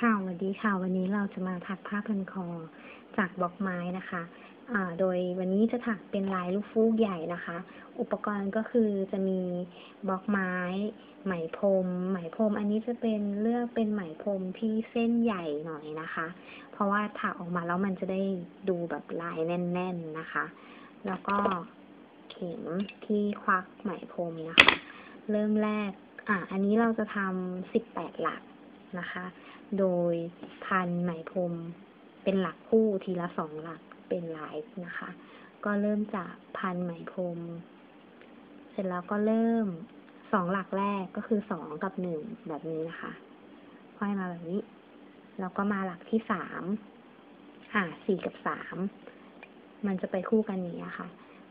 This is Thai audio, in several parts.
ค่ะสวัสดีค่ะ วันนี้เราจะมาถักผ้าพันคอจากบล็อกไม้นะคะอ่าโดยวันนี้จะถักเป็นลายลูกฟูกใหญ่นะคะ อุปกรณ์ก็คือจะมีบล็อกไม้ ไหมพรม ไหมพรม อันนี้จะเป็นเลือกเป็นไหมพรมที่เส้นใหญ่หน่อยนะคะ เพราะว่าถักออกมาแล้วมันจะได้ดูแบบลายแน่น ๆนะคะ แล้วก็เข็มที่ควักไหมพรมนะคะ เริ่มแรก อ่าอันนี้เราจะทำสิบแปดหลักนะคะ โดยพันไหมพรมเป็นหลักคู่ทีละสองหลักเป็นลายนะคะ ก็เริ่มจากพันไหมพรม เสร็จแล้วก็เริ่มสองหลักแรกก็คือสองกับหนึ่งแบบนี้นะคะค่อยมาแบบนี้ แล้วก็มาหลักที่สามอ่าสี่กับสามมันจะไปคู่กันอย่างนี้ค่ะ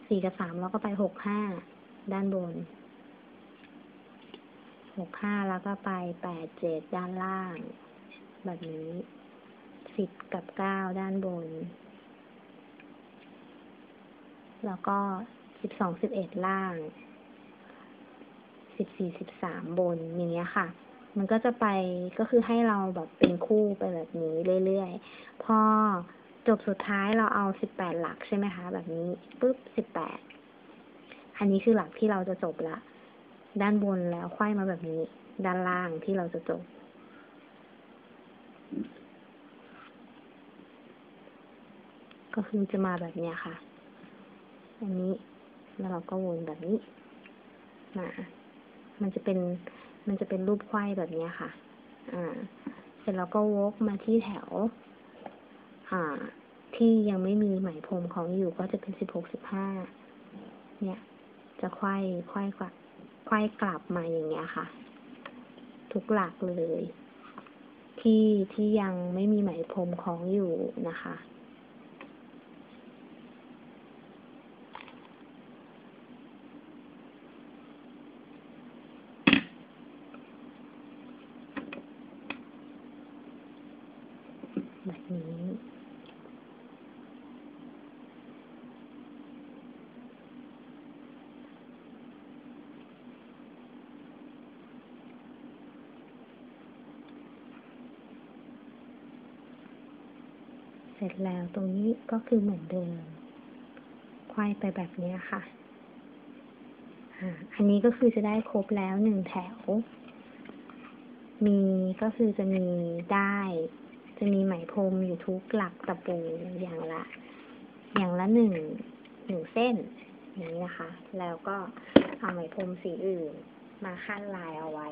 สี่กับสามแล้วก็ไปหกห้าด้านบนหกห้าแล้วก็ไปแปดเจ็ดด้านล่าง แบบนี้สิบกับเก้าด้านบน แล้วก็สิบสองสิบเอ็ดล่างสิบสี่สิบสามบนอย่างเงี้ยค่ะ มันก็จะไปก็คือให้เราแบบเป็นคู่ไปแบบนี้เรื่อยๆ พอจบสุดท้ายเราเอาสิบแปดหลักใช่ไหมคะ แบบนี้ปุ๊บสิบแปดอันนี้คือหลักที่เราจะจบละ ด้านบนแล้วควยมาแบบนี้ ด้านล่างที่เราจะจบ ก็คือจะมาแบบเนี้ยค่ะ อันนี้แล้วเราก็วนแบบนี้มามันจะเป็น มันจะเป็นรูปควายแบบนี้ค่ะ อ่า เสร็จแล้วก็วกมาที่แถว อ่า ที่ยังไม่มีไหมพรมของอยู่ก็จะเป็นสิบหกสิบห้า เนี่ย จะควายควายกลับควายกลับมาอย่างเงี้ยค่ะ ทุกหลักเลย ที่ที่ยังไม่มีไหมพรมของอยู่นะคะ บบนี้ เสร็จแล้วตรงนี้ก็คือเหมือนเดิม ควายไปแบบนี้ค่ะอันนี้ก็คือจะได้ครบแล้วหนึ่งแถว มีก็คือจะมีได้ จะมีไหมพรมอยู่ทุกหลักตะปูอย่างละ อย่างละหนึ่งหนึ่งเส้นอย่างนี้นะคะ แล้วก็เอาไหมพรมสีอื่น มาขั้นลายเอาไว้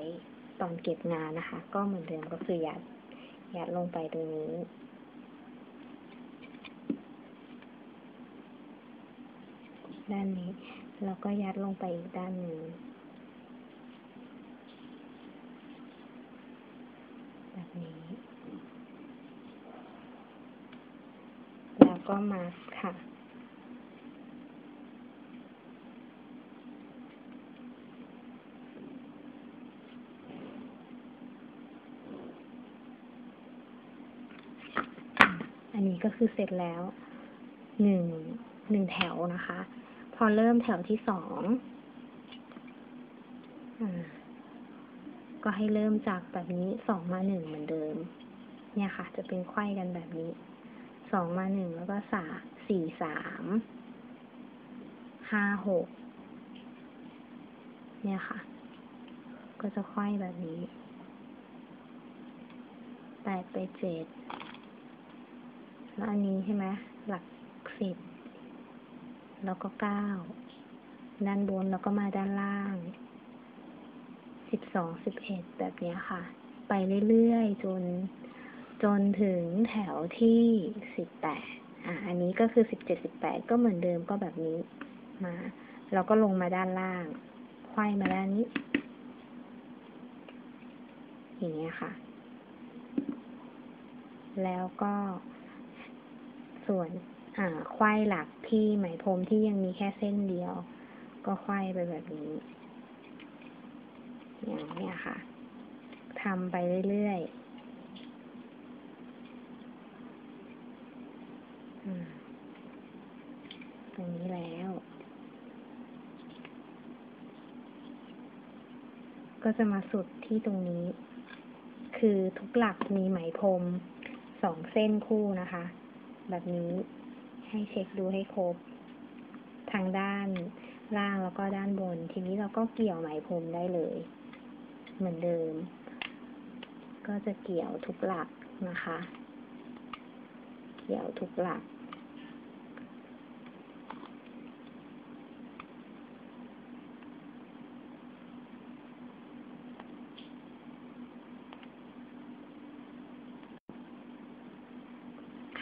ตอนเก็บงานนะคะ ก็เหมือนเดิมก็คือยัดยัดลงไปตรงนี้ด้านนี้ แล้วก็ยัดลงไปอีกด้านหนึ่งแบบนี้ แล้ว ก็มาค่ะ อันนี้ก็คือเสร็จแล้วหนึ่งหนึ่งแถวนะคะ พอเริ่มแถวที่สองอก็ให้เริ่มจากแบบนี้สองมาหนึ่งเหมือนเดิม เนี่ยค่ะ จะเป็นไขว้กันแบบนี้ องมาหนึ่งแล้วก็สาสี่สามห้าหกเนี่ยค่ะ ก็จะไขว้แบบนี้แปดไปเจ็ดแล้วอันนี้ใช่ไหมหลักสิบแล้วก็เก้าด้านบนแล้วก็มาด้านล่างสิบสองสิบเอ็ดแบบนี้ค่ะ ไปเรื่อยๆ จน จนถึงแถวที่สิบแปดอะอันนี้ก็คือสิบเจ็ดสิบแปดก็เหมือนเดิมก็แบบนี้มาแล้วก็ลงมาด้านล่างไขว้มาด้านนี้ อย่างเงี้ยค่ะ แล้วก็ส่วนอ่าไขว้หลักที่ไหมพรมที่ยังมีแค่เส้นเดียว ก็ไขว้ไปแบบนี้ อย่างเนี้ยค่ะทำไปเรื่อยๆ ตรงนี้แล้ว ก็จะมาสุดที่ตรงนี้ คือทุกหลักมีไหมพรมสองเส้นคู่นะคะ แบบนี้ให้เช็คดูให้ครบ ทางด้านล่างแล้วก็ด้านบน ทีนี้เราก็เกี่ยวไหมพรมได้เลย เหมือนเดิม ก็จะเกี่ยวทุกหลักนะคะ เกี่ยวทุกหลัก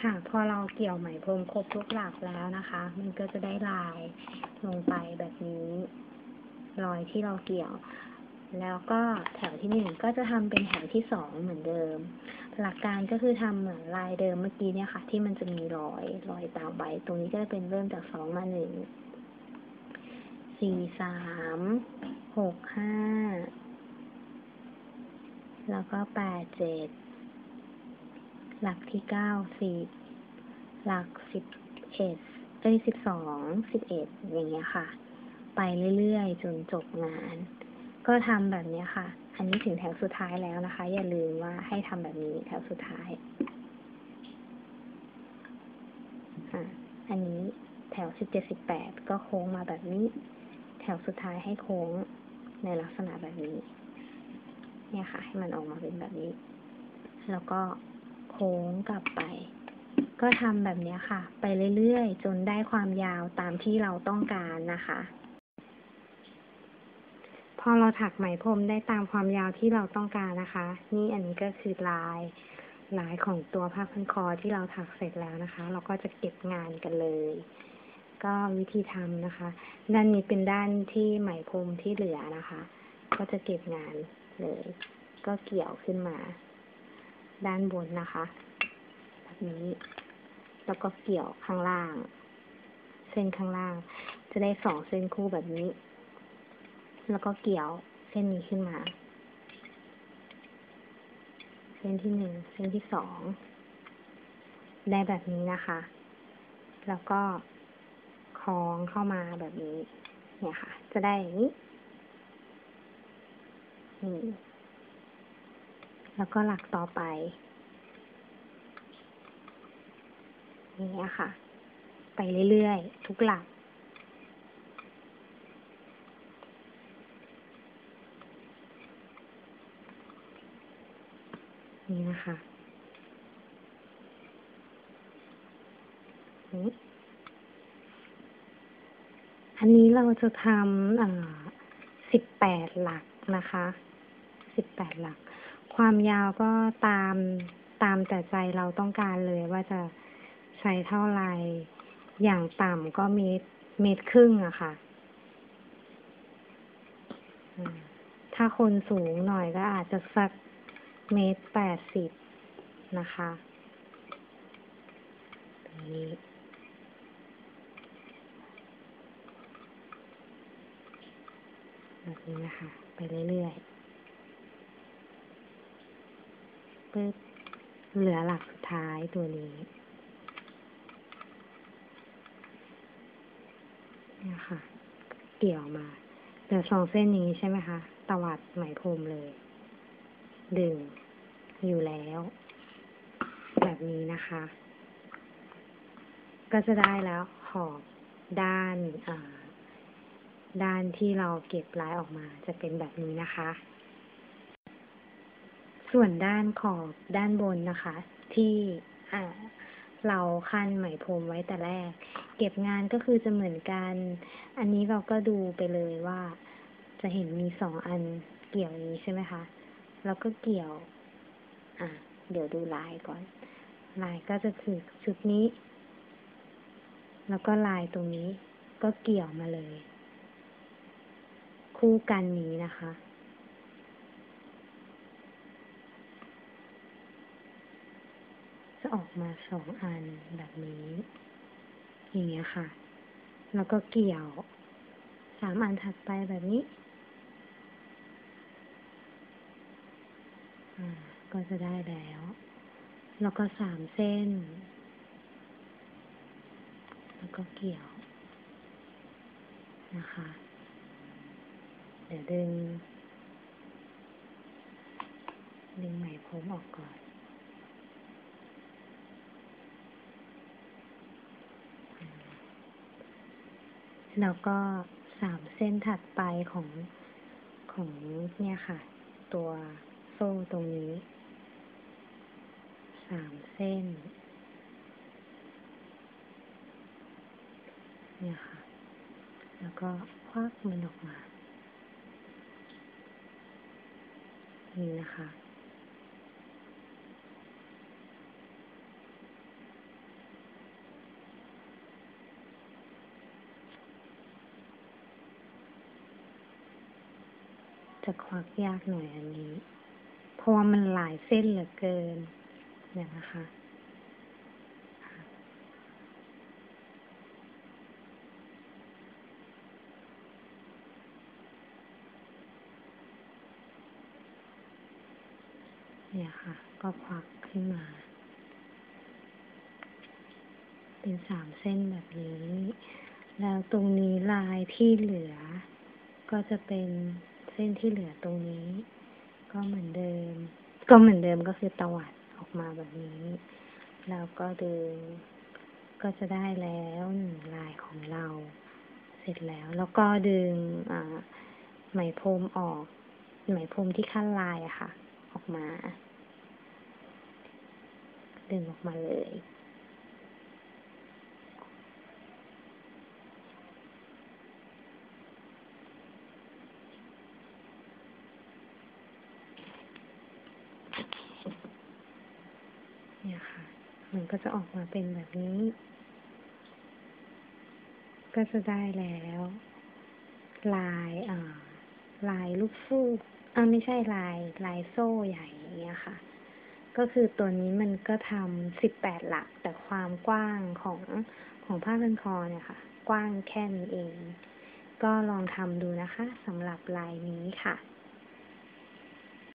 ค่ะ พอเราเกี่ยวไหมพรมครบทุกหลักแล้วนะคะ มันก็จะได้ลายลงไปแบบนี้ รอยที่เราเกี่ยว แล้วก็แถวที่หนึ่งก็จะทำเป็นแถวที่สองเหมือนเดิม หลักการก็คือทำเหมือนลายเดิมเมื่อกี้เนี่ยค่ะ ที่มันจะมีรอยรอยตามใบ ตรงนี้ก็จะเป็นเริ่มจากสองมาหนึ่ง สี่สาม หกห้า แล้วก็แปดเจ็ด หลักที่เก้าสิบหลักสิบเอ็ดเอ้ยสิบสองสิบเอ็ดอย่างเงี้ยค่ะ ไปเรื่อยๆ จนจบงาน ก็ทำแบบเนี้ยค่ะ อันนี้ถึงแถวสุดท้ายแล้วนะคะ อย่าลืมว่าให้ทำแบบนี้แถวสุดท้ายอะอันนี้แถวสิบเจ็ดสิบแปดก็โค้งมาแบบนี้ แถวสุดท้ายให้โค้งในลักษณะแบบนี้ เนี่ยค่ะ ให้มันออกมาเป็นแบบนี้ แล้วก็ โค้งกลับไป ก็ทำแบบนี้ค่ะ ไปเรื่อยๆ จนได้ความยาวตามที่เราต้องการนะคะ พอเราถักไหมพรมได้ตามความยาวที่เราต้องการนะคะ นี่อันนี้ก็คือลายลายของตัวผ้าพันคอที่เราถักเสร็จแล้วนะคะ เราก็จะเก็บงานกันเลย ก็วิธีทำนะคะ ด้านนี้เป็นด้านที่ไหมพรมที่เหลือนะคะ ก็จะเก็บงานเลย ก็เกี่ยวขึ้นมา ด้านบนนะคะแบบนี้ แล้วก็เกี่ยวข้างล่าง เส้นข้างล่าง จะได้สองเส้นคู่แบบนี้ แล้วก็เกี่ยวเส้นนี้ขึ้นมา เส้นที่หนึ่งเส้นที่สองได้แบบนี้นะคะ แล้วก็คล้องเข้ามาแบบนี้ เนี่ยค่ะ จะได้อย่างนี้นี่ แล้วก็หลักต่อไปอย่างเงี้ยค่ะ ไปเรื่อยๆ ทุกหลัก นี่นะคะอันนี้เราจะทำสิบแปดหลักนะคะ สิบแปดหลัก ความยาวก็ตามตามแต่ใจเราต้องการเลยว่าจะใช้เท่าไหร่ อย่างต่ำก็เมตรเมตรครึ่งอะค่ะ ถ้าคนสูงหน่อยก็อาจจะสักเมตรแปดสิบนะคะนี้แบบนี้นะคะ ไปเรื่อยๆ ปึ๊บเหลือหลักสุดท้ายตัวนี้เนี่ยค่ะ เกี่ยวมาเหลือสองเส้นนี้ใช่ไหมคะตวัดไหมพรมเลย ดึง อยู่แล้ว แบบนี้นะคะ ก็จะได้แล้วขอบด้านอ่าด้านที่เราเก็บลายออกมาจะเป็นแบบนี้นะคะ ส่วนด้านขอบด้านบนนะคะ ที่เราขั้นไหมพรมไว้แต่แรก เก็บงานก็คือจะเหมือนกัน อันนี้เราก็ดูไปเลยว่า จะเห็นมีสองอันเกี่ยวนี้ใช่ไหมคะ แล้วก็เกี่ยว อะ เดี๋ยวดูลายก่อน ลายก็จะคือชุดนี้ แล้วก็ลายตรงนี้ก็เกี่ยวมาเลย คู่กันนี้นะคะ จะ ออกมาสองอันแบบนี้ อย่างเงี้ยค่ะ แล้วก็เกี่ยวสามอันถัดไปแบบนี้ ก็จะได้แล้ว แล้วก็สามเส้น แล้วก็เกี่ยว นะคะ เดี๋ยวดึง ดึงไหมพรมออกก่อน แล้วก็สามเส้นถัดไปของของเนี่ยค่ะ ตัวโซ่ตรงนี้สามเส้น เนี่ยค่ะ แล้วก็ควักมันออกมา นี่นะคะ ควักยากหน่อยอันนี้ เพราะว่ามันหลายเส้นเหลือเกินเนี่ยนะคะเนี่ยค่ะ ก็ควักขึ้นมา เป็นสามเส้นแบบนี้ แล้วตรงนี้ลายที่เหลือ ก็จะเป็น เส้นที่เหลือตรงนี้ ก็เหมือนเดิม ก็เหมือนเดิมก็คือตวัดออกมาแบบนี้ แล้วก็ดึงก็จะได้แล้วหนึ่งลายของเรา เสร็จแล้ว แล้วก็ดึงอ่าไหมพรมออก ไหมพรมที่ขั้นลายอะค่ะ ออกมา ดึงออกมาเลยค่ะ มัน ก็จะออกมาเป็นแบบนี้ ก็จะได้แล้ว ลายอ่าลายลูกฟูกอ่าไม่ใช่ลายลายโซ่ใหญ่อย่างเงี้ยค่ะ ก็คือตัวนี้มันก็ทำสิบแปดหลัก แต่ความกว้างของของผ้าพันคอเนี่ยค่ะ กว้างแค่นี้เอง ก็ลองทำดูนะคะสำหรับลายนี้ค่ะ